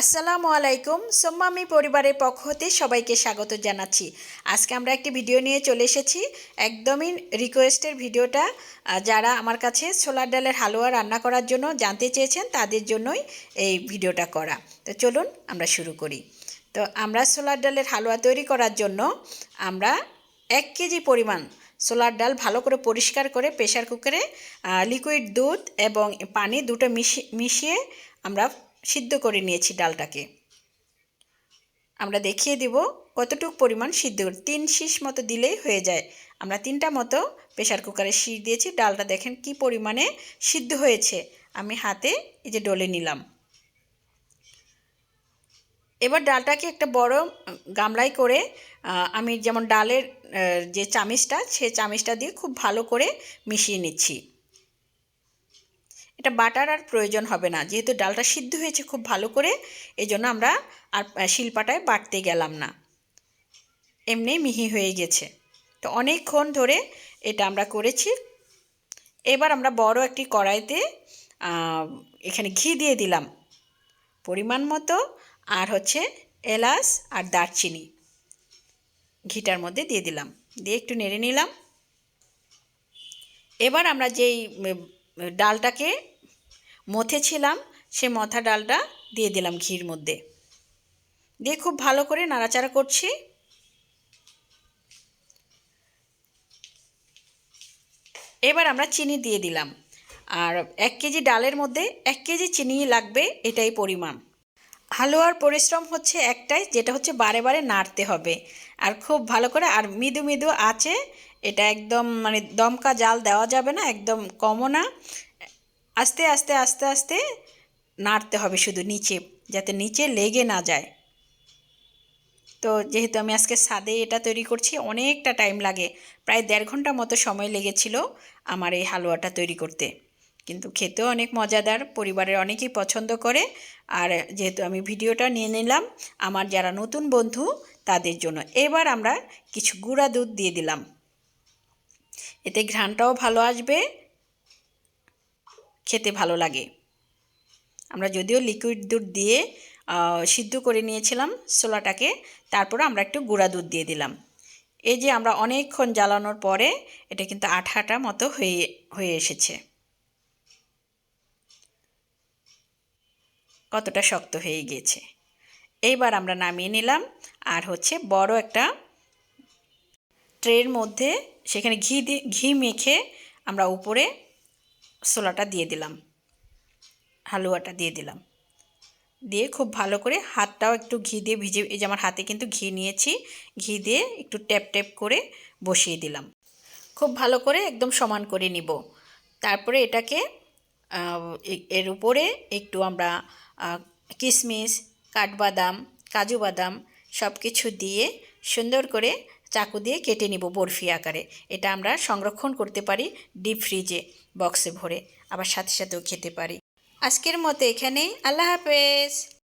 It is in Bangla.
আসসালামু আলাইকুম। সোম্মামি পরিবারের পক্ষ হতে সবাইকে স্বাগত জানাচ্ছি। আজকে আমরা একটি ভিডিও নিয়ে চলে এসেছি। একদমই রিকোয়েস্টের ভিডিওটা। যারা আমার কাছে ছোলার ডালের হালুয়া রান্না করার জন্য জানতে চেয়েছেন, তাদের জন্যই এই ভিডিওটা করা। তো চলুন আমরা শুরু করি। তো আমরা ছোলার ডালের হালুয়া তৈরি করার জন্য আমরা এক কেজি পরিমাণ ছোলার ডাল ভালো করে পরিষ্কার করে প্রেশার কুকারে লিকুইড দুধ এবং পানি দুটো মিশিয়ে আমরা সিদ্ধ করে নিয়েছি ডালটাকে। আমরা দেখিয়ে দিব কতটুকু পরিমাণ সিদ্ধ। তিন শীষ মতো দিলেই হয়ে যায়। আমরা তিনটা মতো প্রেশার কুকারে শীষ দিয়েছি। ডালটা দেখেন কি পরিমাণে সিদ্ধ হয়েছে। আমি হাতে এই যে ডলে নিলাম। এবার ডালটাকে একটা বড় গামলায় করে আমি যেমন ডালের যে চামিচটা, সে চামিচটা দিয়ে খুব ভালো করে মিশিয়ে নিচ্ছি। এটা বাটার আর প্রয়োজন হবে না। যেহেতু ডালটা সিদ্ধ হয়েছে খুব ভালো করে এই জন্য আমরা আর শিলপাটায় বাটতে গেলাম না। এমনি মিহি হয়ে গেছে। তো অনেকক্ষণ ধরে এটা আমরা করেছি। এবার আমরা বড় একটি কড়াইতে এখানে ঘি দিয়ে দিলাম পরিমাণ মতো, আর হচ্ছে এলাচ আর দারচিনি। ঘিটার মধ্যে দিয়ে দিলাম। দিয়ে একটু নেড়ে নিলাম। এবার আমরা যেই ডালটাকে মথেছিলাম, সে মথা ডালটা দিয়ে দিলাম ঘির মধ্যে। দিয়ে খুব ভালো করে নাড়াচাড়া করছি। এবার আমরা চিনি দিয়ে দিলাম। আর এক কেজি ডালের মধ্যে এক কেজি চিনি লাগবে, এটাই পরিমাণ। হালুয়ার পরিশ্রম হচ্ছে একটাই, যেটা হচ্ছে বারে বারে নাড়তে হবে। আর খুব ভালো করে, আর মৃদু মৃদু আছে এটা একদম মানে দমকা জাল দেওয়া যাবে না, একদম কমও না। আস্তে আস্তে আস্তে আস্তে নাড়তে হবে শুধু নিচে, যাতে নিচে লেগে না যায়। তো যেহেতু আমি আজকে সাদে এটা তৈরি করছি, অনেকটা টাইম লাগে, প্রায় দেড় ঘণ্টা মতো সময় লেগেছিল আমার এই হালুয়াটা তৈরি করতে। কিন্তু খেতেও অনেক মজাদার, পরিবারের অনেকেই পছন্দ করে, আর যেহেতু আমি ভিডিওটা নিয়ে নিলাম, আমার যারা নতুন বন্ধু তাদের জন্য। এবার আমরা কিছু গুঁড়া দুধ দিয়ে দিলাম। এতে ঘ্রাণটাও ভালো আসবে, খেতে ভালো লাগে। আমরা যদিও লিকুইড দুধ দিয়ে সিদ্ধ করে নিয়েছিলাম ছোলাটাকে তারপরে আমরা একটু গুঁড়া দুধ দিয়ে দিলাম। এই যে আমরা অনেকক্ষণ জ্বালানোর পরে, এটা কিন্তু আঠা আঠা মতো হয়ে হয়ে এসেছে। কতটা শক্ত হয়ে গিয়েছে। এইবার আমরা নামিয়ে নিলাম, আর হচ্ছে বড় একটা ট্রের মধ্যে সেখানে ঘি দিয়ে, ঘি মেখে আমরা উপরে ছোলাটা দিয়ে দিলাম, হালুয়াটা দিয়ে দিলাম। দিয়ে খুব ভালো করে হাতটাও একটু ঘি দিয়ে ভিজে, এই যে আমার হাতে কিন্তু ঘি নিয়েছি, ঘি দিয়ে একটু ট্যাপ ট্যাপ করে বসিয়ে দিলাম। খুব ভালো করে একদম সমান করে নিব। তারপরে এটাকে এর উপরে একটু আমরা কিশমিশ কাঠবাদাম, কাজু বাদাম সব কিছু দিয়ে সুন্দর করে চাকু দিয়ে কেটে নিব বরফি আকারে। এটা আমরা সংরক্ষণ করতে পারি ডিপ ফ্রিজে, বক্সে ভরে। আবার সাথে সাথেও খেতে পারি। আজকের মতো এখানেই। আল্লাহ হাফেজ।